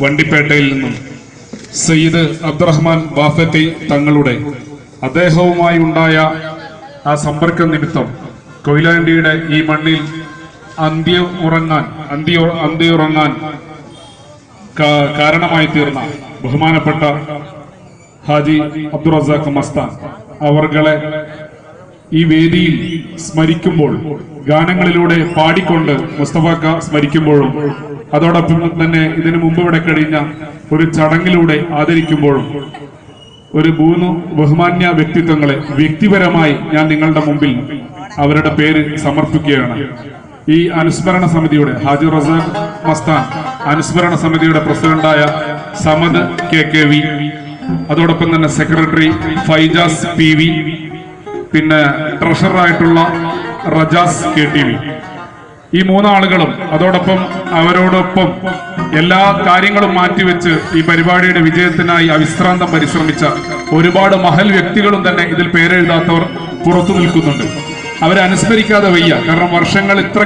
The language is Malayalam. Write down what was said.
വണ്ടിപ്പേട്ടയിൽ നിന്നും സയ്യിദ് അബ്ദുറഹ്മാൻ വാഫത്തി തങ്ങളുടെ അദ്ദേഹവുമായി ഉണ്ടായ ആ സമ്പർക്ക നിമിത്തം കൊയിലാണ്ടിയുടെ ഈ മണ്ണിൽ അന്ത്യ ഉറങ്ങാൻ അന്ത്യ അന്ത്യുറങ്ങാൻ കാരണമായി തീർന്ന ബഹുമാനപ്പെട്ട ഹാജി അബ്ദുറസാഖ് മസ്താൻ അവർകളെ ഈ വേദിയിൽ സ്മരിക്കുമ്പോൾ ഗാനങ്ങളിലൂടെ പാടിക്കൊണ്ട് മുസ്തഫാക്ക സ്മരിക്കുമ്പോഴും അതോടൊപ്പം തന്നെ ഇതിനു മുമ്പ് ഇവിടെ കഴിഞ്ഞ ഒരു ചടങ്ങിലൂടെ ആദരിക്കുമ്പോഴും ഒരു മൂന്ന് ബഹുമാന്യ വ്യക്തിത്വങ്ങളെ വ്യക്തിപരമായി ഞാൻ നിങ്ങളുടെ മുമ്പിൽ അവരുടെ പേര് സമർപ്പിക്കുകയാണ്. ഈ അനുസ്മരണ സമിതിയുടെ ഹാജി റസാഖ് മസ്താൻ അനുസ്മരണ സമിതിയുടെ പ്രസിഡന്റായ സമദ് കെ കെ വി അതോടൊപ്പം തന്നെ സെക്രട്ടറി ഫൈജാസ് പി വി പിന്നെ ട്രഷററായിട്ടുള്ള റജാസ് കെ ടി വി. ഈ മൂന്നാളുകളും അതോടൊപ്പം അവരോടൊപ്പം എല്ലാ കാര്യങ്ങളും മാറ്റിവെച്ച് ഈ പരിപാടിയുടെ വിജയത്തിനായി അവിശ്രാന്തം പരിശ്രമിച്ച ഒരുപാട് മഹൽ വ്യക്തികളും തന്നെ ഇതിൽ പേരെഴുതാത്തവർ പുറത്തു നിൽക്കുന്നുണ്ട്. അവരെ അനുസ്മരിക്കാതെ വയ്യ. കാരണം വർഷങ്ങൾ ഇത്ര